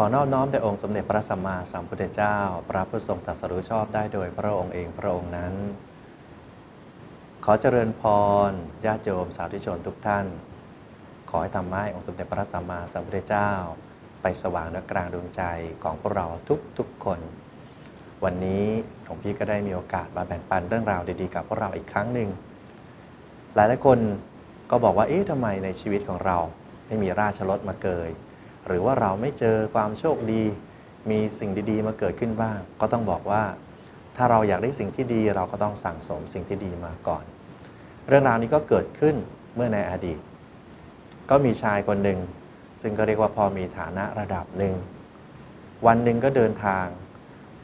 ขอนอบน้อมแด่องค์สมเด็จพระสัมมาสัมพุทธเจ้า พระผู้ทรงตรัสรู้ชอบได้โดยพระองค์เองพระองค์นั้น ขอเจริญพรญาติโยมสาธุชนทุกท่าน ขอให้ทำให้องค์สมเด็จพระสัมมาสัมพุทธเจ้า ไปสว่างในกลางดวงใจของพวกเราทุกๆคน วันนี้หลวงพี่ก็ได้มีโอกาสมาแบ่งปันเรื่องราวดีๆกับพวกเราอีกครั้งหนึ่งหลายหลายคนก็บอกว่าเอ๊ะทำไมในชีวิตของเราไม่มีราชรถมาเกย หรือว่าเราไม่เจอความโชคดี มีสิ่งดีๆ มาเกิดขึ้นบ้าง ก็ต้องบอกว่า ถ้าเราอยากได้สิ่งที่ดี เราก็ต้องสั่งสมสิ่งที่ดีมาก่อน เรื่องราวนี้ก็เกิดขึ้นเมื่อในอดีต ก็มีชายคนหนึ่ง ซึ่งก็เรียกว่าพอมีฐานะระดับหนึ่ง วันหนึ่งก็เดินทาง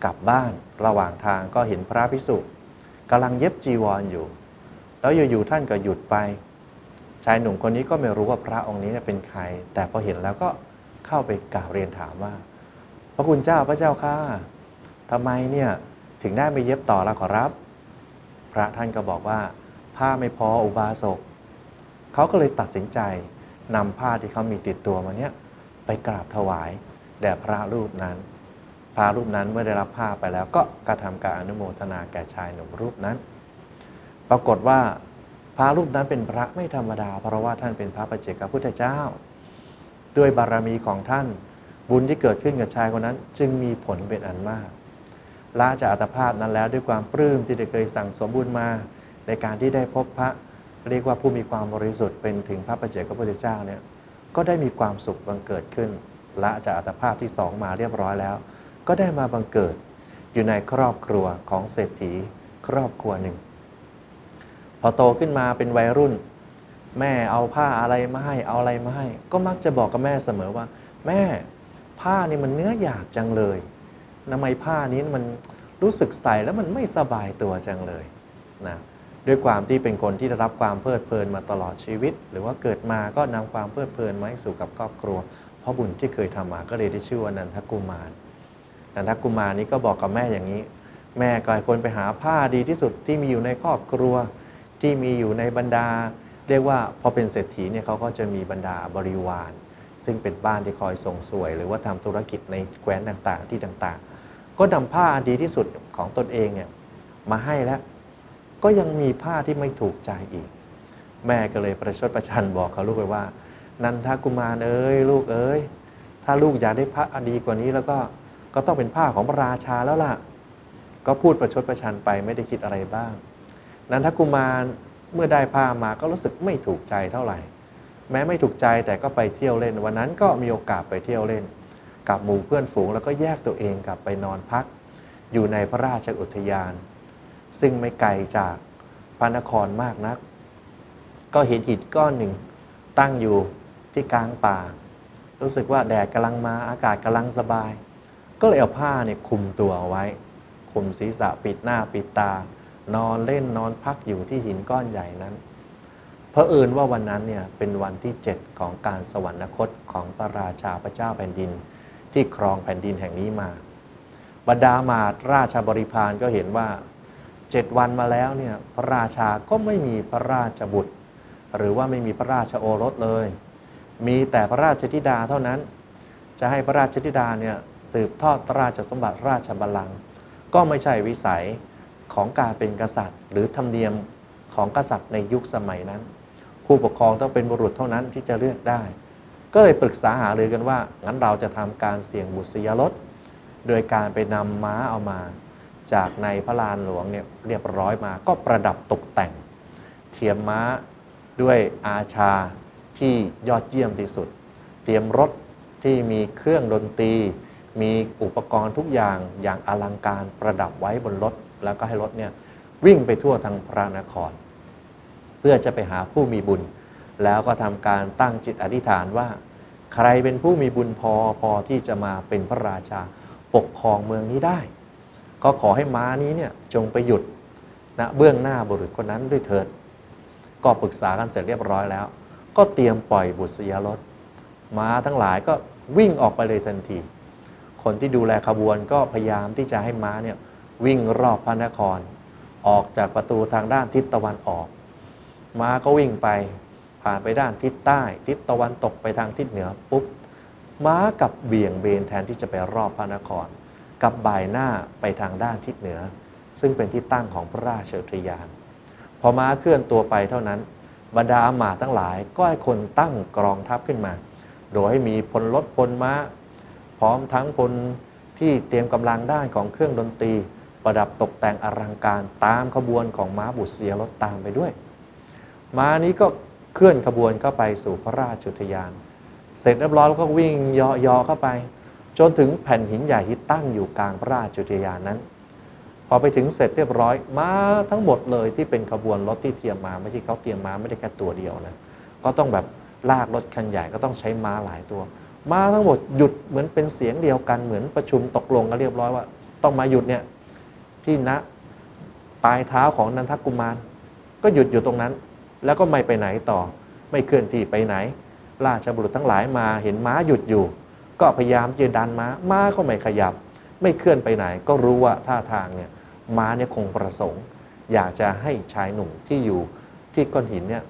กลับบ้านระหว่างทางก็เห็นพระพิสุกำลังเย็บจีวรออยู่ แล้วอยู่ๆท่านก็หยุดไป ชายหนุ่มคนนี้ก็ไม่รู้ว่าพระองค์นี้เนี่ยเป็นใคร แต่พอเห็นแล้วก็ เข้าไปกราบเรียนถามว่า พระคุณเจ้าพระเจ้าข้าทำไมเนี่ยถึงได้ไม่เย็บต่อแล้วขอรับ พระท่านก็บอกว่า ผ้าไม่พออุบาสกเขาก็เลยตัดสินใจนำผ้าที่เขามีติดตัวมาเนี่ยไปกราบถวายแด่พระรูปนั้น พระรูปนั้นเมื่อได้รับผ้าไปแล้วก็กระทำการอนุโมทนาแก่ชายหนุ่มรูปนั้น ปรากฏว่าพระรูปนั้นเป็นพระไม่ธรรมดา เพราะว่าท่านเป็นพระปัจเจกพุทธเจ้า ด้วยบารมีของท่าน บุญที่เกิดขึ้นกับชายคนนั้น จึงมีผลเป็นอันมากลาจากอัตภาพนั้นแล้วด้วยความปลื้มที่ได้เคยสั่งสมบุญมา ในการที่ได้พบพระเรียกว่าผู้มีความบริสุทธิ์เป็นถึงพระปัจเจกพุทธเจ้าเนี่ยก็ได้มีความสุขบังเกิดขึ้นละจากอัตภาพที่สองมาเรียบร้อยแล้ว ก็ได้มาบังเกิดอยู่ในครอบครัวของเศรษฐีครอบครัวหนึ่ง พอโตขึ้นมาเป็นวัยรุ่น แม่เอาผ้าอะไรมาให้ เอาอะไรมาให้ ก็มักจะบอกกับแม่เสมอว่า แม่ผ้านี่มันเนื้อหยาบจังเลยทำไมผ้านี้มันรู้สึกใส่แล้วมันไม่สบายตัวจังเลยนะด้วยความที่เป็นคนที่ได้รับความเพลิดเพลินมาตลอดชีวิต หรือว่าเกิดมาก็นำความเพลิดเพลินมาให้สู่กับครอบครัวเพราะบุญที่เคยทำมาก็เลยได้ชื่อว่านันทกุมารนันทกุมารนี้ก็บอกกับแม่อย่างนี้ แม่ก็ให้คนไปหาผ้าดีที่สุดที่มีอยู่ในครอบครัวที่มีอยู่ในบรรดา เรียกว่าพอเป็นเศรษฐีเนี่ยเขาก็จะมีบรรดาบริวาร ซึ่งเป็นบ้านที่คอยส่งสวย หรือว่าทำธุรกิจในแคว้นต่างๆ ที่ต่างๆ ก็นำผ้าอันดีที่สุดของตนเองเนี่ยมาให้แล้ว ก็ยังมีผ้าที่ไม่ถูกใจอีก แม่ก็เลยประชดประชันบอกเขาลูกไปว่า นันทกุมารเอ้ยลูกเอ้ยถ้าลูกอยากได้ผ้าอันดีกว่านี้แล้วก็ก็ต้องเป็นผ้าของพระราชาแล้วล่ะ ก็พูดประชดประชันไปไม่ได้คิดอะไรบ้าง นันทกุมาร เมื่อได้ผ้ามาก็รู้สึกไม่ถูกใจเท่าไหร่ แม้ไม่ถูกใจแต่ก็ไปเที่ยวเล่น วันนั้นก็มีโอกาสไปเที่ยวเล่น กับหมู่เพื่อนฝูงแล้วก็แยกตัวเองกลับไปนอนพัก อยู่ในพระราชอุทยาน ซึ่งไม่ไกลจากพระนครมากนัก ก็เห็นหินก้อนหนึ่งตั้งอยู่ที่กลางป่า รู้สึกว่าแดดกำลังมาอากาศกำลังสบาย ก็เลยเอาผ้าเนี่ยคลุมตัวเอาไว้คลุมศีรษะปิดหน้าปิดตา นอนเล่นนอนพักอยู่ที่หินก้อนใหญ่นั้นเพอเอิญว่าวันนั้นเนี่ยเป็นวันที่ 7 ของการสวรรคตของพระราชาพระเจ้าแผ่นดิน ที่ครองแผ่นดินแห่งนี้มา บรรดามาตราชบริพารก็เห็นว่าเจ็ดวันมาแล้วเนี่ยพระราชาก็ไม่มีพระราชบุตร หรือว่าไม่มีพระราชโอรสเลย มีแต่พระราชธิดาเท่านั้น จะให้พระราชธิดาเนี่ยสืบทอดราชสมบัติราชบัลลังก์ก็ไม่ใช่วิสัย ของการเป็นกษัตริย์ หรือธรรมเนียมของกษัตริย์ในยุคสมัยนั้น ผู้ปกครองต้องเป็นบุรุษเท่านั้นที่จะเลือกได้ ก็เลยปรึกษาหารือกันว่างั้นเราจะทำการเสี่ยงบุษยรสโดยการไปนำม้าเอามา จากในพระลานหลวงเนี่ยเรียบร้อยมาก็ประดับตกแต่ง เทียมม้าด้วยอาชาที่ยอดเยี่ยมที่สุด เตรียมรถที่มีเครื่องดนตรี มีอุปกรณ์ทุกอย่างอย่างอลังการประดับไว้บนรถ แล้วก็ให้รถเนี่ยวิ่งไปทั่วทางพระนคร เพื่อจะไปหาผู้มีบุญ แล้วก็ทำการตั้งจิตอธิษฐานว่า ใครเป็นผู้มีบุญพอพอที่จะมาเป็นพระราชาปกครองเมืองนี้ได้ ก็ขอให้ม้านี้เนี่ยจงไปหยุดณเบื้องหน้าบุรุษคนนั้นด้วยเถิด ก็ปรึกษากันเสร็จเรียบร้อยแล้ว ก็เตรียมปล่อยบุษยรถม้าทั้งหลายก็วิ่งออกไปเลยทันที คนที่ดูแลขบวนก็พยายามที่จะให้ม้าเนี่ย วิ่งรอบพระนคร ออกจากประตูทางด้านทิศตะวันออก ม้าก็วิ่งไปผ่านไปด้านทิศใต้ ทิศตะวันตกไปทางทิศเหนือปุ๊บม้ากับเบี่ยงเบนแทนที่จะไปรอบพระนคร กับบ่ายหน้าไปทางด้านทิศเหนือ ซึ่งเป็นที่ตั้งของพระราชอุทยาน พอม้าเคลื่อนตัวไปเท่านั้น บรรดาอามาตั้งหลายก็ให้คนตั้งกรองทัพขึ้นมา โดยให้มีพลรถพลม้า พร้อมทั้งพลที่เตรียมกำลังด้านของเครื่องดนตรี ประดับตกแต่งอลังการตามขบวนของม้าบุษเสียรถตามไปด้วย ม้านี้ก็เคลื่อนขบวนเข้าไปสู่พระราชุทยาน เสร็จเรียบร้อยแล้วก็วิ่งยอๆเข้าไป จนถึงแผ่นหินใหญ่ที่ตั้งอยู่กลางพระราชุทยานนั้น พอไปถึงเสร็จเรียบร้อยม้าทั้งหมดเลยที่เป็นขบวนรถที่เตรียมมาไม่ใช่เขาเตรียมมาไม่ได้แค่ตัวเดียวนะก็ต้องแบบลากรถคันใหญ่ก็ต้องใช้ม้าหลายตัวม้าทั้งหมดหยุดเหมือนเป็นเสียงเดียวกันเหมือนประชุมตกลงกันเรียบร้อยว่า ต้องมาหยุดเนี่ย ที่ณปลายเท้าของนันทกุมาร ก็หยุดอยู่ตรงนั้น แล้วก็ไม่ไปไหนต่อ ไม่เคลื่อนที่ไปไหน ราชบุรุษทั้งหลายมาเห็นม้าหยุดอยู่ ก็พยายามจะดันม้าม้าก็ไม่ขยับ ไม่เคลื่อนไปไหน ก็รู้ว่าท่าทางเนี่ยม้าเนี่ยคงประสงค์ อยากจะให้ชายหนุ่มที่อยู่ที่ก้อนหินเนี่ย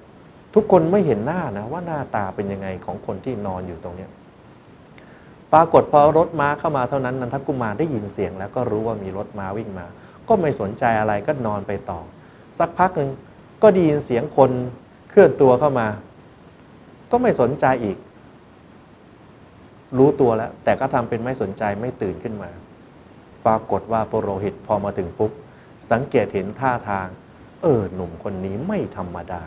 ทุกคนไม่เห็นหน้านะว่าหน้าตาเป็นยังไงของคนที่นอนอยู่ตรงเนี้ยปรากฏพอรถม้าเข้ามาเท่านั้นนันทกุมารได้ยินเสียงแล้วก็รู้ว่ามีรถม้าวิ่งมา ก็ไม่สนใจอะไรก็นอนไปต่อ สักพักหนึ่งก็ได้ยินเสียงคนเคลื่อนตัวเข้ามา ก็ไม่สนใจอีก รู้ตัวแล้ว แต่ก็ทำเป็นไม่สนใจไม่ตื่นขึ้นมา ปรากฏว่าปุโรหิตพอมาถึงปุ๊บสังเกตเห็นท่าทาง เออหนุ่มคนนี้ไม่ธรรมดา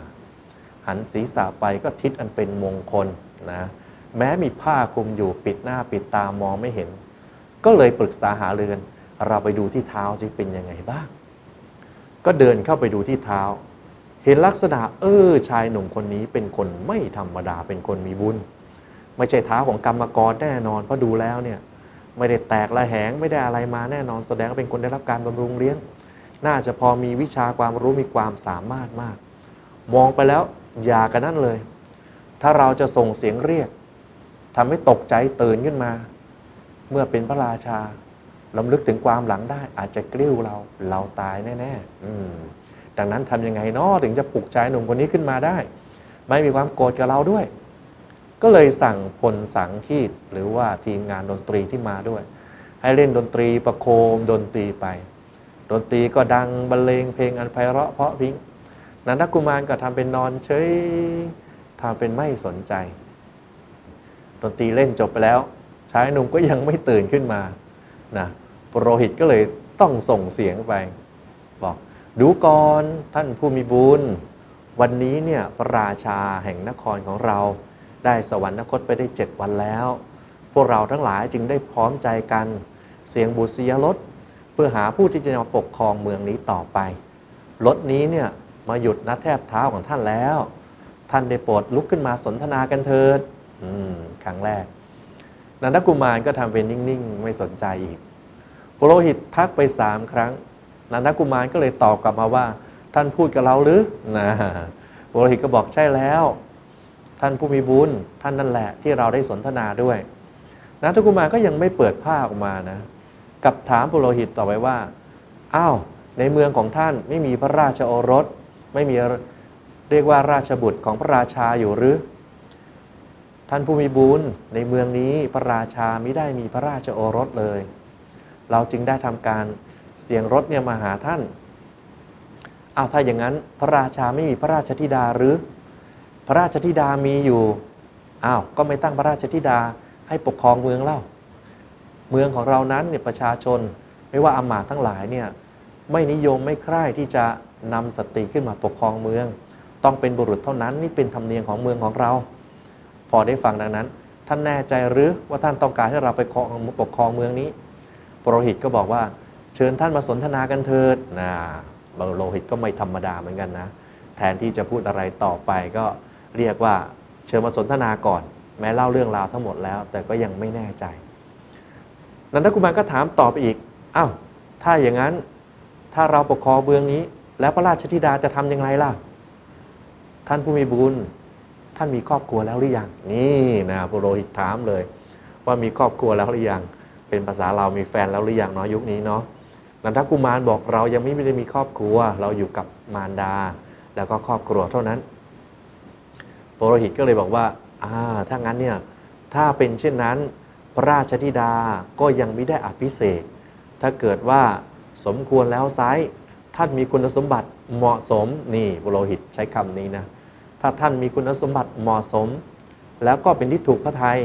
หันศีรษะไปก็ทิศอันเป็นมงคลนะแม้มีผ้าคลุมอยู่ปิดหน้าปิดตามองไม่เห็น ก็เลยปรึกษาหาเรือน เราไปดูที่เท้าสิเป็นยังไงบ้าง ก็เดินเข้าไปดูที่เท้า เห็นลักษณะเออชายหนุ่มคนนี้เป็นคนไม่ธรรมดาเป็นคนมีบุญ ไม่ใช่เท้าของกรรมกรแน่นอนเพราะดูแล้วเนี่ยไม่ได้แตกละแหงไม่ได้อะไรมาแน่นอนแสดงว่าเป็นคนได้รับการบำรุงเลี้ยง น่าจะพอมีวิชาความรู้มีความสามารถมาก มองไปแล้วอย่ากันนั่นเลย ถ้าเราจะส่งเสียงเรียกทำให้ตกใจตื่นขึ้นมา เมื่อเป็นพระราชา ลำลึกถึงความหลังได้ อาจจะกลิ้วเราเราตายแน่ๆดังนั้นทำยังไงเนาะถึงจะปลุกใจหนุ่มคนนี้ขึ้นมาได้ ไม่มีความโกรธกับเราด้วย ก็เลยสั่งพลสังคีตหรือว่าทีมงานดนตรีที่มาด้วย ให้เล่นดนตรีประโคมดนตรีไป ดนตรีก็ดังบรรเลงเพลงอันไพเราะเพราะพิ้งนันทกุมารก็ทำเป็นนอนเฉยทำเป็นไม่สนใจ ดนตรีเล่นจบไปแล้วชายหนุ่มก็ยังไม่ตื่นขึ้นมา นะปุโรหิตก็เลยต้องส่งเสียงไป บอก ดูก่อนท่านผู้มีบุญ วันนี้เนี่ยพระราชาแห่งนครของเรา ได้สวรรคตไปได้เจ็ดวันแล้ว พวกเราทั้งหลายจึงได้พร้อมใจกันเสียงบุษยรถเพื่อหาผู้ที่จะมาปกครองเมืองนี้ต่อไปรถนี้เนี่ยมาหยุดณแทบเท้าของท่านแล้ว ท่านได้โปรดลุกขึ้นมาสนทนากันเถิดอืมครั้งแรก นันทกุมารก็ทำเป็นนิ่งๆ ไม่สนใจอีกปุโรหิตทักไปสามครั้ง นันทกุมารก็เลยตอบกลับมาว่า ท่านพูดกับเราหรือนะปุโรหิตก็บอกใช่แล้ว ท่านผู้มีบุญท่านนั่นแหละที่เราได้สนทนาด้วยนันทกุมารก็ยังไม่เปิดผ้าออกมานะกับถามปุโรหิตต่อไปว่าอ้าวในเมืองของท่านไม่มีพระราชโอรส ไม่มีเรียกว่าราชบุตรของพระราชาอยู่หรือ ท่านผู้มีบุญในเมืองนี้พระราชาไม่ได้มีพระราชโอรสเลย เราจึงได้ทำการเสียงรถเนี่ยมาหาท่านอ้าวถ้าอย่างนั้นพระราชาไม่มีพระราชธิดาหรือ พระราชธิดามีอยู่อ้าวก็ไม่ตั้งพระราชธิดาให้ปกครองเมืองเล่า เมืองของเรานั้นเนี่ยประชาชนไม่ว่าอามาตย์ทั้งหลายเนี่ยไม่นิยมไม่ใคร่ที่จะนำสตรีขึ้นมาปกครองเมือง ต้องเป็นบุรุษเท่านั้นนี่เป็นธรรมเนียมของเมืองของเรา พอได้ฟังดังนั้น ท่านแน่ใจหรือว่าท่านต้องการให้เราไปปกครองเมืองนี้ ปรหิตก็บอกว่า เชิญท่านมาสนทนากันเถิดนะบางโลหิตก็ไม่ธรรมดาเหมือนกันนะ แทนที่จะพูดอะไรต่อไปก็เรียกว่าเชิญมาสนทนาก่อน แม้เล่าเรื่องราวทั้งหมดแล้ว แต่ก็ยังไม่แน่ใจ นันทกุมารก็ถามตอบอีกอ้าวถ้าอย่างนั้นถ้าเราปกครองเมืองนี้ แล้วพระราชธิดาจะทำอย่างไรล่ะ ท่านผู้มีบุญ ท่านมีครอบครัวแล้วหรือยัง นี่นะปุโรหิตถามเลย ว่ามีครอบครัวแล้วหรือยัง เป็นภาษาเรามีแฟนแล้วหรือยังเนาะยุคนี้เนาะนันทกุมารบอกเรายังไม่ได้มีครอบครัว เราอยู่กับมารดา แล้วก็ครอบครัวเท่านั้นปุโรหิตก็เลยบอกว่าอ่าถ้างั้นเนี่ยถ้าเป็นเช่นนั้น พระราชธิดาก็ยังไม่ได้อภิเษกถ้าเกิดว่าสมควรแล้วไซร้ท่านมีคุณสมบัติเหมาะสมนี่บุโรหิตใช้คำนี้นะ ถ้าท่านมีคุณสมบัติเหมาะสม แล้วก็เป็นที่ถูกพระทัย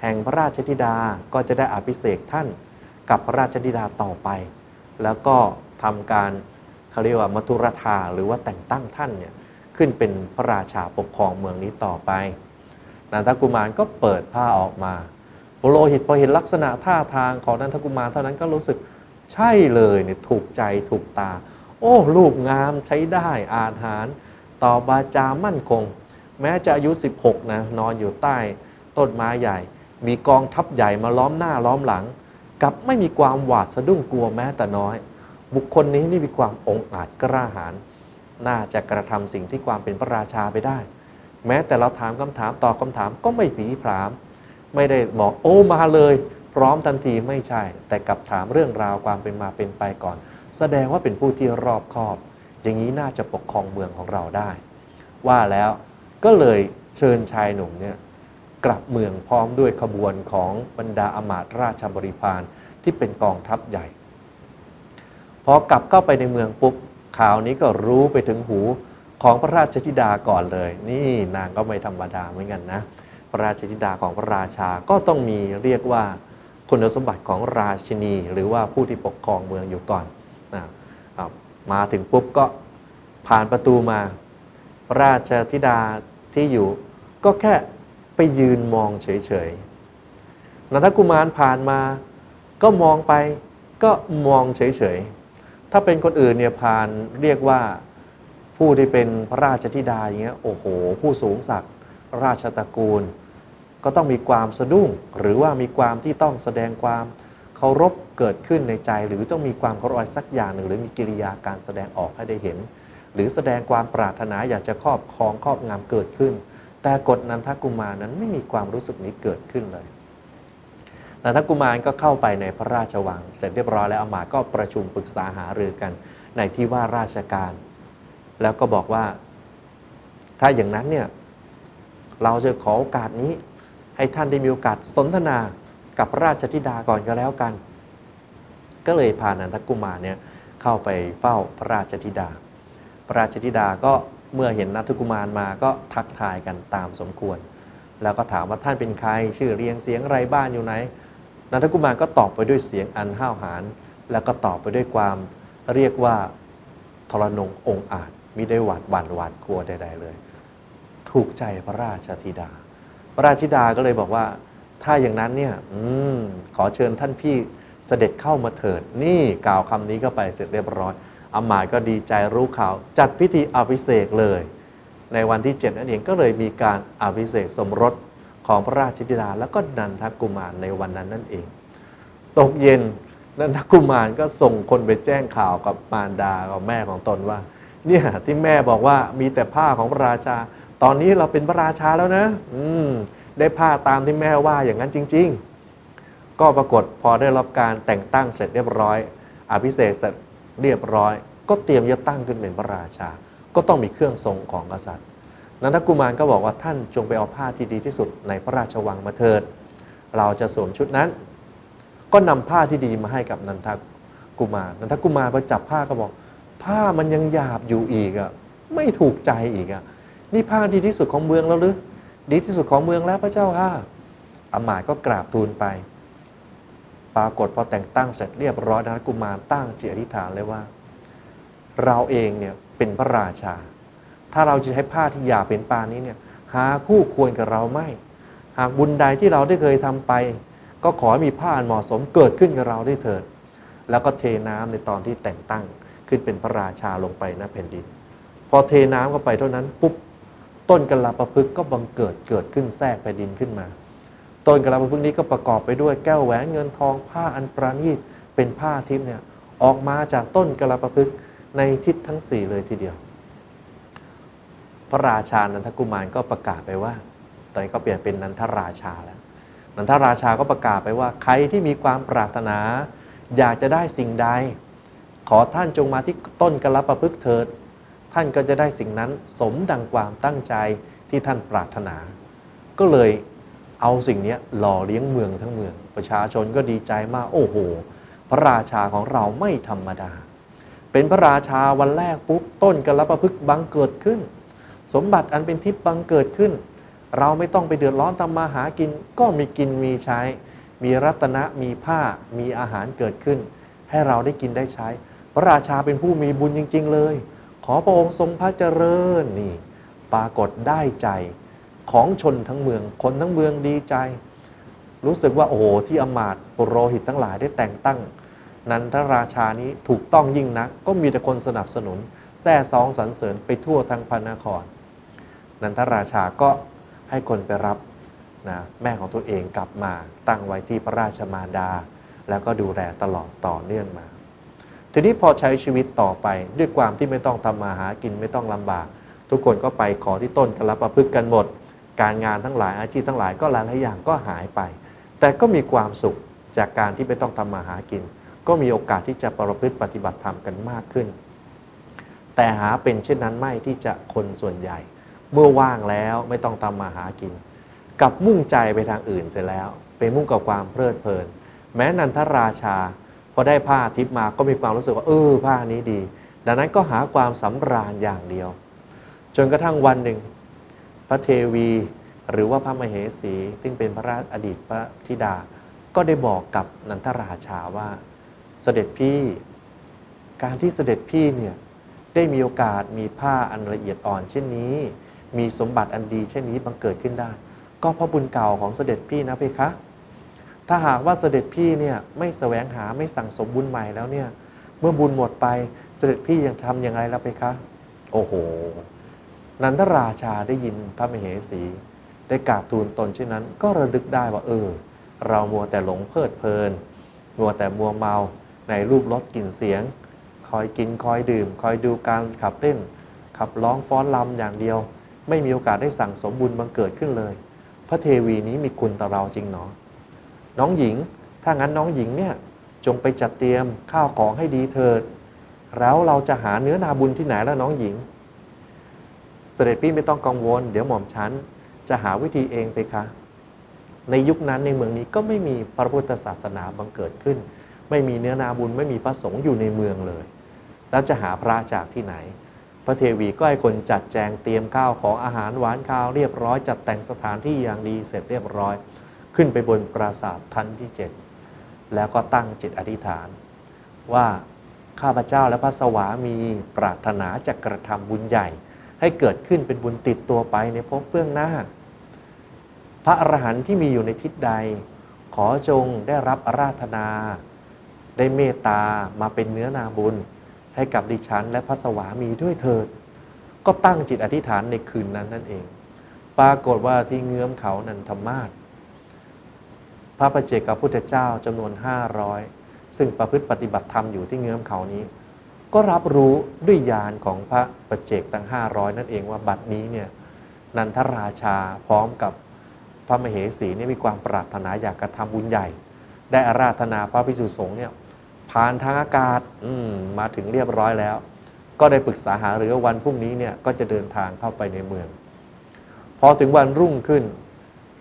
แห่งพระราชธิดาก็จะได้อภิเษกท่านกับพระราชธิดาต่อไป แล้วก็ทำการเขาเรียกว่ามัทุรธาหรือว่าแต่งตั้งท่านเนี่ยขึ้นเป็นพระราชาปกครองเมืองนี้ต่อไปนันทกุมารก็เปิดผ้าออกมาปุโรหิตพอเห็นลักษณะท่าทางของนันทกุมารเท่านั้นก็รู้สึกใช่เลยเนี่ยถูกใจถูกตา โอ้ ลูกงามใช้ได้อาหาร ต่อบาจามั่นคง แม้จะอายุ 16นะนอนอยู่ใต้ต้นไม้ใหญ่ มีกองทัพใหญ่มาล้อมหน้าล้อมหลังกับไม่มีความหวาดสะดุ้งกลัวแม้แต่น้อย บุคคลนี้นี่มีความองอาจกล้าหาญน่าจะกระทำสิ่งที่ความเป็นพระราชาไปได้ แม้แต่เราถามคำถามตอบคำถามก็ไม่ผีผาม ไม่ได้บอกโอ้มาเลย พร้อมทันทีไม่ใช่ แต่กลับถามเรื่องราวความเป็นมาเป็นไปก่อน แสดงว่าเป็นผู้ที่รอบคอบ อย่างนี้น่าจะปกครองเมืองของเราได้ ว่าแล้วก็เลยเชิญชายหนุ่มเนี่ยกลับเมืองพร้อมด้วยขบวนของบรรดาอมาตราชบริพารที่เป็นกองทัพใหญ่ พอกลับเข้าไปในเมืองปุ๊บข่าวนี้ก็รู้ไปถึงหูของพระราชธิดาก่อนเลย นี่นางก็ไม่ธรรมดาเหมือนกันนะพระราชธิดาของพระราชาก็ต้องมีเรียกว่าคุณสมบัติของราชินี หรือว่าผู้ที่ปกครองเมืองอยู่ก่อนนะอะ มาถึงปุ๊บก็ผ่านประตูมาระราชธิดาที่อยู่ ก็แค่ไปยืนมองเฉยๆนันทกุมารผ่านมา ก็มองไปก็มองเฉยๆ ถ้าเป็นคนอื่นเนี่ยผ่านเรียกว่าผู้ที่เป็นพระราชธิดาอย่างเงี้ยโอ้โห ผู้สูงศักดิ์ราชตระกูล ก็ต้องมีความสะดุ้ง หรือว่ามีความที่ต้องแสดงความ เคารพเกิดขึ้นในใจ หรือต้องมีความเคารพอะไรสักอย่างหนึ่ง หรือมีกิริยาการแสดงออกให้ได้เห็น หรือแสดงความปรารถนาอยากจะครอบครองครอบงำเกิดขึ้น แต่กฎนันทกุมารนั้นไม่มีความรู้สึกนี้เกิดขึ้นเลยนันทกุมารก็เข้าไปในพระราชวัง เสร็จเรียบร้อยแล้วอามาก็ประชุมปรึกษาหารือกันในที่ว่าราชการ แล้วก็บอกว่า ถ้าอย่างนั้นเนี่ยเราจะขอโอกาสนี้ให้ท่านได้มีโอกาสสนทนา กับราชธิดาก่อนก็แล้วกัน ก็เลยพานันทกุมารเนี่ยเข้าไปเฝ้าพระราชธิดา พระราชธิดาก็เมื่อเห็นนันทกุมารมาก็ทักทายกันตามสมควร แล้วก็ถามว่าท่านเป็นใคร ชื่อเรียงเสียงอะไรบ้านอยู่ไหนนันทกุมารก็ตอบไปด้วยเสียงอันห้าวหาญแล้วก็ตอบไปด้วยความเรียกว่าทรนงองอาจมิได้หวาดหวั่นหวาดกลัวใด ๆ เลย ถูกใจพระราชธิดา พระราชธิดาก็เลยบอกว่า ถ้าอย่างนั้นเนี่ยอขอเชิญท่านพี่เสด็จเข้ามาเถิด นี่กล่าวคำนี้เข้าไปเสร็จเรียบร้อยอามาตย์ก็ดีใจรู้ข่าว จัดพิธีอภิเษกเลย ในวันที่ 7 นั่นเองก็เลยมีการอภิเษกสมรสของพระราชธิดา แล้วก็นันทกุมารในวันนั้นนั่นเอง ตกเย็นนันทกุมารก็ส่งคนไปแจ้งข่าวกับมารดากับแม่ของตนว่า เนี่ยที่แม่บอกว่ามีแต่ผ้าของพระราชา ตอนนี้เราเป็นพระราชาแล้วนะ อืม ได้ผ้าตามที่แม่ว่าอย่างนั้นจริง ๆ ก็ปรากฏพอได้รับการแต่งตั้งเสร็จเรียบร้อย อภิเษกเสร็จเรียบร้อย ก็เตรียมจะตั้งขึ้นเป็นพระราชา ก็ต้องมีเครื่องทรงของกษัตริย์ นันทกุมารก็บอกว่าท่านจงไปเอาผ้าที่ดีที่สุดในพระราชวังมาเถิด เราจะสวมชุดนั้น ก็นำผ้าที่ดีมาให้กับนันทกุมาร นันทกุมารพอจับผ้าก็บอก ผ้ามันยังหยาบอยู่อีกอะไม่ถูกใจอีกอะนี่ผ้าดีที่สุดของเมืองแล้วหรือ ดีที่สุดของเมืองแล้วพระเจ้าค่ะอามาตย์ก็กราบทูลไป ปรากฏพอแต่งตั้งเสร็จเรียบร้อยนันทกุมารตั้งจิตอธิษฐานเลยว่า เราเองเนี่ยเป็นพระราชา ถ้าเราจะใช้ผ้าที่หยาเป็นปานนี้เนี่ยหาคู่ควรกับเราไม่ หากบุญใดที่เราได้เคยทำไป ก็ขอให้มีผ้าอันเหมาะสมเกิดขึ้นกับเราได้เถิด แล้วก็เทน้ำในตอนที่แต่งตั้งขึ้นเป็นพระราชาลงไปนะแผ่นดิน พอเทน้ำเข้าไปเท่านั้นปุ๊บ ต้นกลาประพฤกษ์ก็บังเกิดเกิดขึ้นแทรกแผ่นดินขึ้นมา ต้นกลาประพฤกษ์นี้ก็ประกอบไปด้วยแก้วแหวนเงินทองผ้าอันประณีตเป็นผ้าทิพย์เนี่ยออกมาจากต้นกลาประพฤกษ์ในทิศทั้งสี่เลยทีเดียว พระราชานันทกุมารก็ประกาศไปว่า ตอนนี้ก็เปลี่ยนเป็นนันทราชาแล้ว นันทราชาก็ประกาศไปว่า ใครที่มีความปรารถนา อยากจะได้สิ่งใด ขอท่านจงมาที่ต้นกระประพฤกษ์เถิด ท่านก็จะได้สิ่งนั้นสมดังความตั้งใจที่ท่านปรารถนา ก็เลยเอาสิ่งนี้หล่อเลี้ยงเมืองทั้งเมือง ประชาชนก็ดีใจมากโอ้โห พระราชาของเราไม่ธรรมดา เป็นพระราชาวันแรกปุ๊บต้นกระประพฤกษ์บังเกิดขึ้น สมบัติอันเป็นทิพย์บังเกิดขึ้น เราไม่ต้องไปเดือดร้อนทำมาหากิน ก็มีกินมีใช้ มีรัตนะมีผ้ามีอาหารเกิดขึ้น ให้เราได้กินได้ใช้ พระราชาเป็นผู้มีบุญจริง ๆ เลย ขอพระองค์ทรงพระเจริญนี่ ปรากฏได้ใจของชนทั้งเมือง คนทั้งเมืองดีใจ รู้สึกว่าโอ้โหที่อมาตปุโรหิตทั้งหลายได้แต่งตั้ง นันทราชานี้ถูกต้องยิ่งนัก ก็มีแต่คนสนับสนุนแซ่ซองสรรเสริญไปทั่วทั้งพระนคร นันทราชาก็ให้คนไปรับนะแม่ของตัวเองกลับมาตั้งไว้ที่พระราชมารดา แล้วก็ดูแลตลอดต่อเนื่องมา ทีนี้พอใช้ชีวิตต่อไป ด้วยความที่ไม่ต้องทำมาหากินไม่ต้องลำบาก ทุกคนก็ไปขอที่ต้นกันรับประพฤกกันหมด การงานทั้งหลายอาชีพทั้งหลายก็หลายๆอย่างก็หายไป แต่ก็มีความสุขจากการที่ไม่ต้องทำมาหากิน ก็มีโอกาสที่จะประพฤติปฏิบัติธรรมกันมากขึ้น แต่หาเป็นเช่นนั้นไม่ที่จะคนส่วนใหญ่ เมื่อว่างแล้วไม่ต้องทำมาหากินกับมุ่งใจไปทางอื่นเสร็จแล้ว ไปมุ่งกับความเพลิดเพลิน แม้นันทราชา พอได้ผ้าทิพมาก็มีความรู้สึกว่าเออผ้านี้ดี ดังนั้นก็หาความสำราญอย่างเดียว จนกระทั่งวันหนึ่ง พระเทวีหรือว่าพระมเหสีซึ่งเป็นพระราชอดีตพระธิดา ก็ได้บอกกับนันทราชาว่าเสด็จพี่ การที่เสด็จพี่เนี่ยได้มีโอกาสมีผ้าอันละเอียดอ่อน เช่นนี้ มีสมบัติอันดีเช่นนี้บังเกิดขึ้นได้ ก็เพราะบุญเก่าของเสด็จพี่นะเพคะ ถ้าหากว่าเสด็จพี่เนี่ยไม่แสวงหาไม่สั่งสมบุญใหม่แล้วเนี่ย เมื่อบุญหมดไปเสด็จพี่ยังทำอย่างไรล้วเพคะ โอ้โห นันทราชาได้ยินพระมเหสี ได้กราบทูลตนเช่นนั้น ก็ระลึกได้ว่าเออ เรามัวแต่หลงเพลิดเพลิน มัวแต่มัวเมาในรูปรสกลิ่นเสียง คอยกินคอยดื่ม คอยดูการขับเล่น ขับร้องฟ้อนรำอย่างเดียว ไม่มีโอกาสได้สั่งสมบุญบังเกิดขึ้นเลย พระเทวีนี้มีคุณต่อเราจริงเนาะ น้องหญิง ถ้างั้นน้องหญิงเนี่ยจงไปจัดเตรียมข้าวของให้ดีเถิด แล้วเราจะหาเนื้อนาบุญที่ไหนแล้วน้องหญิง เสด็จพี่ไม่ต้องกังวล เดี๋ยวหม่อมฉันจะหาวิธีเองไปคะ ในยุคนั้นในเมืองนี้ก็ไม่มีพระพุทธศาสนาบังเกิดขึ้น ไม่มีเนื้อนาบุญไม่มีพระสงฆ์อยู่ในเมืองเลย แล้วจะหาพระจากที่ไหน พระเทวีก็ให้คนจัดแจงเตรียมข้าวของอาหารหวานข้าวเรียบร้อย จัดแต่งสถานที่อย่างดีเสร็จเรียบร้อย ขึ้นไปบนปราสาททันที่เจ็ดแล้วก็ตั้งจิตอธิษฐาน ว่าข้าพเจ้าและพระสวามีปรารถนาจะกระทำบุญใหญ่ ให้เกิดขึ้นเป็นบุญติดตัวไปในภพเบื้องหน้า พระอรหันต์ที่มีอยู่ในทิศใด ขอจงได้รับอาราธนา ได้เมตตามาเป็นเนื้อนาบุญ ให้กับดิฉันและพระสวามีด้วยเถิด ก็ตั้งจิตอธิษฐานในคืนนั้นนั่นเอง ปรากฏว่าที่เงื้อมเขานันทมาศ พระประเจกับพุทธเจ้าจำนวน 500 ซึ่งประพฤติปฏิบัติธรรมอยู่ที่เงื้อมเขานี้ ก็รับรู้ด้วยญาณของพระประเจกทั้ง 500 นั่นเองว่าบัดนี้เนี่ยนันทราชาพร้อมกับพระมเหสีเนี่ยมีความปรารถนาอยากกระทำบุญใหญ่ ได้อาราธนาพระภิกษุสงฆ์เนี่ยผ่านทางอากาศมมาถึงเรียบร้อยแล้ว ก็ได้ปรึกษาหารือวันพรุ่งนี้เนี่ยก็จะเดินทางเข้าไปในเมือง พอถึงวันรุ่งขึ้น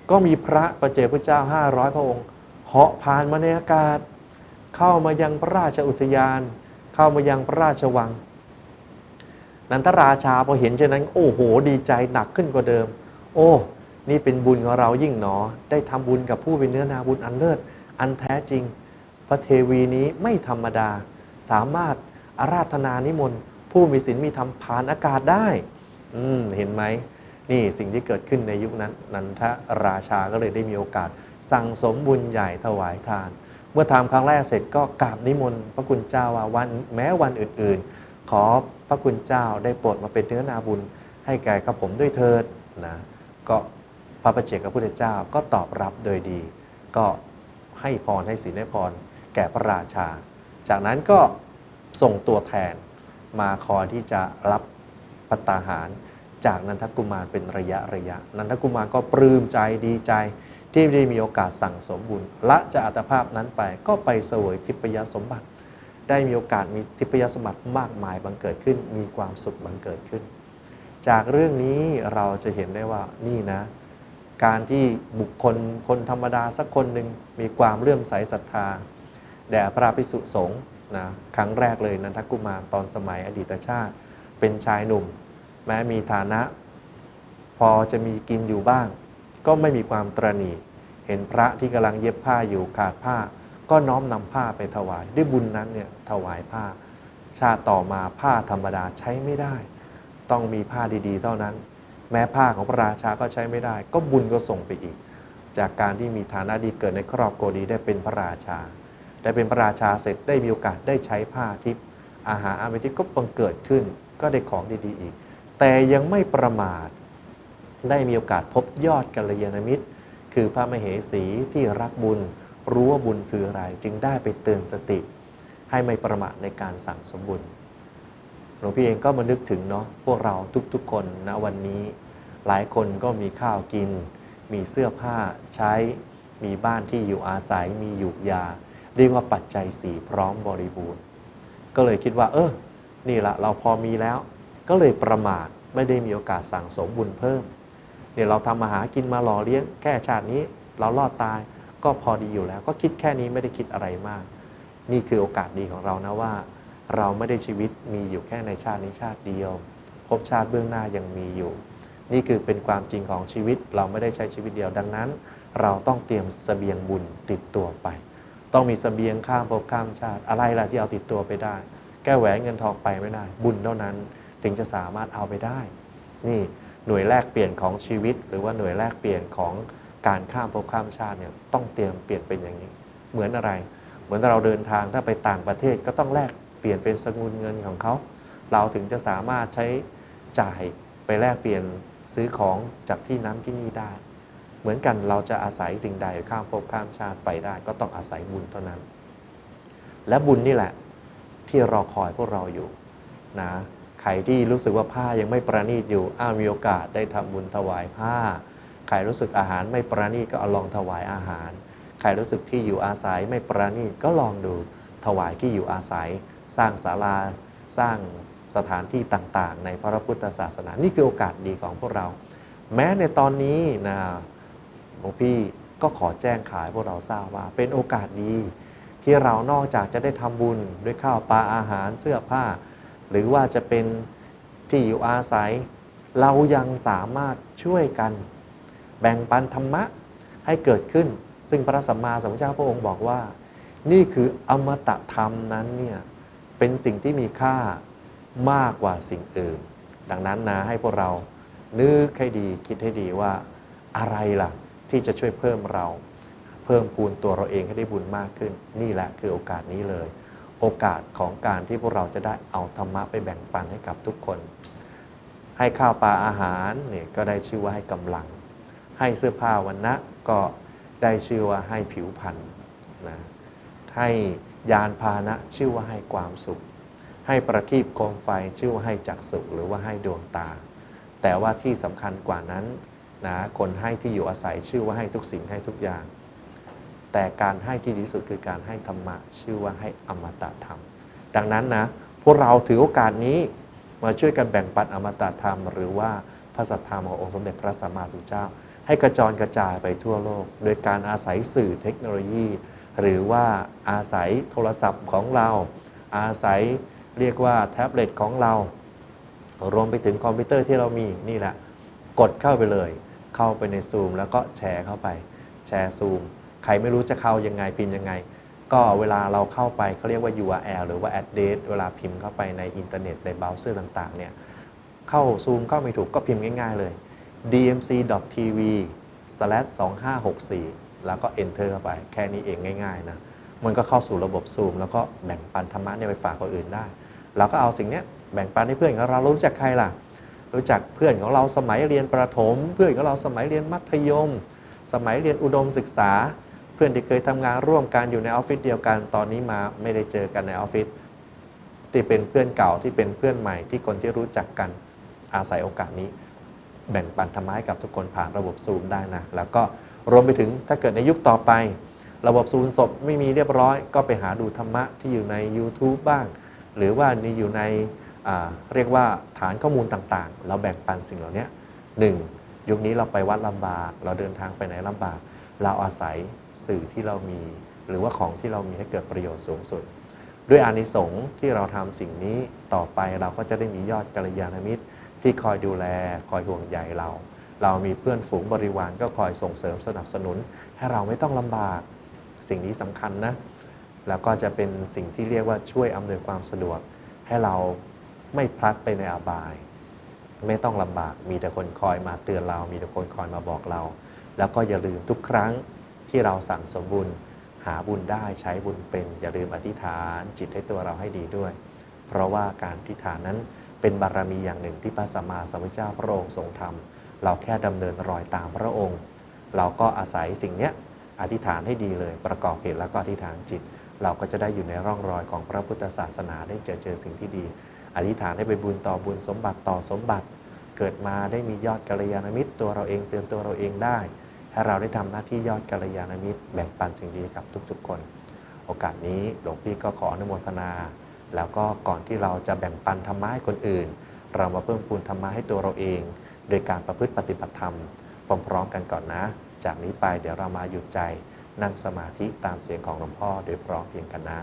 ก็มีพระประเจกพระเจ้า500พระองค์เหาะผ่านมาในอากาศ เข้ามายังพระราชอุทยาน เข้ามายังพระราชวัง นันทราชาพอเห็นเช่นนั้น โอ้โห ดีใจหนักขึ้นกว่าเดิม โอ้นี่เป็นบุญของเรายิ่งหนอ ได้ทำบุญกับผู้เป็นเนื้อนาบุญอันเลิศ อันแท้จริง พระเทวีนี้ไม่ธรรมดา สามารถอาราธนานิมนต์ผู้มีศีลมีธรรมผ่านอากาศได้ อืม เห็นไหม นี่สิ่งที่เกิดขึ้นในยุคนั้น นันทราชาก็เลยได้มีโอกาส สั่งสมบุญใหญ่ถวายทาน เมื่อทำครั้งแรกเสร็จก็กราบนิมนต์พระคุณเจ้าว่าวันแม้วันอื่น ๆ ขอพระคุณเจ้าได้โปรดมาเป็นเนื้อนาบุญ ให้แก่กระผมด้วยเถิดนะก็พระประเจกพระพุทธเจ้าก็ตอบรับโดยดี ก็ให้พรให้ศีลให้พรแก่พระราชา จากนั้นก็ส่งตัวแทนมาคอยที่จะรับพัตตาหาร จากนันทกุมารเป็นระยะระยะ นันทกุมารก็ปลื้มใจดีใจ ที่ได้มีโอกาสสั่งสมบุญละจะอัตภาพนั้นไปก็ไปเสวยทิพยสมบัติ ได้มีโอกาสมีทิพยสมบัติมากมายบังเกิดขึ้น มีความสุขบังเกิดขึ้น จากเรื่องนี้เราจะเห็นได้ว่านี่นะ การที่บุคคลคนธรรมดาสักคนหนึ่งมีความเลื่อมใสศรัทธาแด่พระภิกษุสงฆ์นะครั้งแรกเลยนันทกุมารตอนสมัยอดีตชาติ เป็นชายหนุ่ม แม้มีฐานะ พอจะมีกินอยู่บ้าง ก็ไม่มีความตรณีเห็นพระที่กำลังเย็บผ้าอยู่ขาดผ้า ก็น้อมนำผ้าไปถวาย ด้วยบุญนั้นเนี่ยถวายผ้า ชาติต่อมาผ้าธรรมดาใช้ไม่ได้ ต้องมีผ้าดีๆ เท่านั้น แม้ผ้าของพระราชาก็ใช้ไม่ได้ ก็บุญก็ส่งไปอีก จากการที่มีฐานะดีเกิดในครอบครัวดีได้เป็นพระราชา ได้เป็นพระราชาเสร็จได้มีโอกาสได้ใช้ผ้าทิพย์อาหารอามิทิพย์ก็บังเกิดขึ้น ก็ได้ของดีๆอีก แต่ยังไม่ประมาท ได้มีโอกาสพบยอดกัลยาณมิตร คือพระมเหสีที่รักบุญ รู้ว่าบุญคืออะไร จึงได้ไปเตือนสติ ให้ไม่ประมาทในการสั่งสมบุญหลวงพี่เองก็มานึกถึงเนาะพวกเราทุกๆคนณวันนี้ หลายคนก็มีข้าวกิน มีเสื้อผ้าใช้ มีบ้านที่อยู่อาศัยมีอยู่ยา เรียกว่าปัจจัยสี่พร้อมบริบูรณ์ ก็เลยคิดว่า เออนี่ละเราพอมีแล้ว ก็เลยประมาทไม่ได้มีโอกาสสั่งสมบุญเพิ่มเนี่ยเราทำมาหากินมาหล่อเลี้ยงแค่ชาตินี้เรารอดตายก็พอดีอยู่แล้ว ก็คิดแค่นี้ไม่ได้คิดอะไรมาก นี่คือโอกาสดีของเรานะว่า เราไม่ได้ชีวิตมีอยู่แค่ในชาตินี้ชาติเดียวภพชาติเบื้องหน้ายังมีอยู่ นี่คือเป็นความจริงของชีวิตเราไม่ได้ใช้ชีวิตเดียวดังนั้น เราต้องเตรียมเสบียงบุญติดตัวไป ต้องมีเสบียงข้ามภพข้ามชาติอะไรล่ะที่เอาติดตัวไปได้ แก้แหวนเงินทองไปไม่ได้ บุญเท่านั้น ถึงจะสามารถเอาไปได้ นี่หน่วยแลกเปลี่ยนของชีวิต หรือว่าหน่วยแลกเปลี่ยนของการข้ามภพข้ามชาติเนี่ยต้องเตรียมเปลี่ยนเป็นอย่างนี้ เหมือนอะไร เหมือนเราเดินทางถ้าไปต่างประเทศก็ต้องแลกเปลี่ยนเป็นสกุลเงินของเขา เราถึงจะสามารถใช้จ่ายไปแลกเปลี่ยนซื้อของจากที่นั้นที่นี่ได้ เหมือนกันเราจะอาศัยสิ่งใดข้ามภพข้ามชาติไปได้ ก็ต้องอาศัยบุญเท่านั้น และบุญนี่แหละที่รอคอยพวกเราอยู่นะ ใครที่รู้สึกว่าผ้ายังไม่ประณีตอยู่อ้าวมีโอกาสได้ทำบุญถวายผ้า ใครรู้สึกอาหารไม่ประณีตก็เอาลองถวายอาหาร ใครรู้สึกที่อยู่อาศัยไม่ประณีตก็ลองดูถวายที่อยู่อาศัย สร้างศาลาสร้างสถานที่ต่างๆ ในพระพุทธศาสนา นี่คือโอกาสดีของพวกเรา แม้ในตอนนี้นะหลวงพี่ก็ขอแจ้งขายพวกเราทราบว่า เป็นโอกาสดี ที่เรานอกจากจะได้ทำบุญด้วยข้าวปลาอาหารเสื้อผ้า หรือว่าจะเป็นที่อยู่อาศัย เรายังสามารถช่วยกัน แบ่งปันธรรมะให้เกิดขึ้น ซึ่งพระสัมมาสัมพุทธเจ้าพระองค์บอกว่า นี่คืออมตะธรรมนั้นเนี่ยเป็นสิ่งที่มีค่ามากกว่าสิ่งอื่น ดังนั้นนะให้พวกเรานึกให้ดีคิดให้ดีว่าอะไรล่ะที่จะช่วยเพิ่มเรา เพิ่มพูนตัวเราเองให้ได้บุญมากขึ้น นี่แหละคือโอกาสนี้เลย โอกาสของการที่พวกเราจะได้เอาธรรมะไปแบ่งปันให้กับทุกคน ให้ข้าวปลาอาหารเนี่ยก็ได้ชื่อว่าให้กำลัง ให้เสื้อผ้าวันนะก็ได้ชื่อว่าให้ผิวพรรณนะให้ยานพาหนะชื่อว่าให้ความสุข ให้ประทีปโคมไฟชื่อว่าให้จักสุหรือว่าให้ดวงตา แต่ว่าที่สำคัญกว่านั้นนะคนให้ที่อยู่อาศัยชื่อว่าให้ทุกสิ่งให้ทุกอย่าง แต่การให้ที่ดีที่สุดคือการให้ธรรมะชื่อว่าให้อมตะธรรม ดังนั้นนะพวกเราถือโอกาสนี้มาช่วยกันแบ่งปันอมตะธรรม หรือว่าพระสัทธรรมขององค์สมเด็จพระสัมมาสัมพุทธเจ้า ให้กระจรกระจายไปทั่วโลก โดยการอาศัยสื่อเทคโนโลยี หรือว่าอาศัยโทรศัพท์ของเรา อาศัยเรียกว่าแท็บเล็ตของเรา รวมไปถึงคอมพิวเตอร์ที่เรามีนี่แหละ กดเข้าไปเลย เข้าไปในซูมแล้วก็แชร์เข้าไป แชร์ซูม ใครไม่รู้จะเข้ายังไงพิมพ์ยังไง ก็เวลาเราเข้าไปเขาเรียกว่า URL หรือว่า address เวลาพิมพ์เข้าไปในอินเทอร์เน็ตในเบราว์เซอร์ต่างๆเนี่ยเข้าซูมเข้าไม่ถูกก็พิมพ์ง่ายๆเลย dmc.tv 2564 แล้วก็ enter เข้าไป แค่นี้เองง่ายๆนะมันก็เข้าสู่ระบบซูมแล้วก็แบ่งปันธรรมะเนี่ยไปฝากคนอื่นได้เราก็เอาสิ่งเนี้ยแบ่งปันให้เพื่อนของเราเรารู้จักใครล่ะ รู้จักเพื่อนของเราสมัยเรียนประถม เพื่อนของเราสมัยเรียนมัธยม สมัยเรียนอุดมศึกษา เพื่อนที่เคยทำงานร่วมกันอยู่ในออฟฟิศเดียวกันตอนนี้มาไม่ได้เจอกันในออฟฟิศที่เป็นเพื่อนเก่าที่เป็นเพื่อนใหม่ที่คนที่รู้จักกันอาศัยโอกาสนี้ แบ่งปันธรรมะให้กับทุกคนผ่านระบบซูมได้นะแล้วก็รวมไปถึงถ้าเกิดในยุคต่อไป ระบบซูมศพไม่มีเรียบร้อย ก็ไปหาดูธรรมะที่อยู่ใน YouTube บ้าง หรือว่านี่อยู่ในเรียกว่าฐานข้อมูลต่างๆ เราแบ่งปันสิ่งเหล่านี้หนึ่งยุคนี้เราไปวัดลำบาก เราเดินทางไปไหนลำบาก เราอาศัย สื่อที่เรามี หรือว่าของที่เรามีให้เกิดประโยชน์สูงสุด ด้วยอานิสงส์ที่เราทำสิ่งนี้ต่อไปเราก็จะได้มียอดกัลยาณมิตร ที่คอยดูแลคอยห่วงใยเรา เรามีเพื่อนฝูงบริวารก็คอยส่งเสริมสนับสนุน ให้เราไม่ต้องลำบากสิ่งนี้สำคัญนะแล้วก็จะเป็นสิ่งที่เรียกว่าช่วยอำนวยความสะดวก ให้เราไม่พลัดไปในอบาย ไม่ต้องลำบากมีแต่คนคอยมาเตือนเรา มีแต่คนคอยมาบอกเรา แล้วก็อย่าลืมทุกครั้ง ที่เราสั่งสมบุญหาบุญได้ใช้บุญเป็น อย่าลืมอธิษฐานจิตให้ตัวเราให้ดีด้วย เพราะว่าการอธิษฐานนั้นเป็นบารมีอย่างหนึ่งที่พระสัมมาสัมพุทธเจ้าพระองค์ทรงทำเราแค่ดำเนินรอยตามพระองค์ เราก็อาศัยสิ่งนี้อธิษฐานให้ดีเลย ประกอบเหตุแล้วก็อธิษฐานจิต เราก็จะได้อยู่ในร่องรอยของพระพุทธศาสนาได้เจอเจอสิ่งที่ดี อธิษฐานให้ไปบุญต่อบุญสมบัติต่อสมบัติ เกิดมาได้มียอดกัลยาณมิตรตัวเราเองเตือนตัวเราเองได้ ให้เราได้ทำหน้าที่ยอดกัลยาณมิตรแบ่งปันสิ่งดีกับทุกๆ คน โอกาสนี้หลวงพี่ก็ขออนุโมทนา แล้วก็ก่อนที่เราจะแบ่งปันธรรมะให้คนอื่น เรามาเพิ่มพูนธรรมะให้ตัวเราเอง โดยการประพฤติปฏิบัติธรรมพร้อมๆกันก่อนนะ จากนี้ไปเดี๋ยวเรามาหยุดใจนั่งสมาธิตามเสียงของหลวงพ่อโดยพร้อมเพียงกันนะ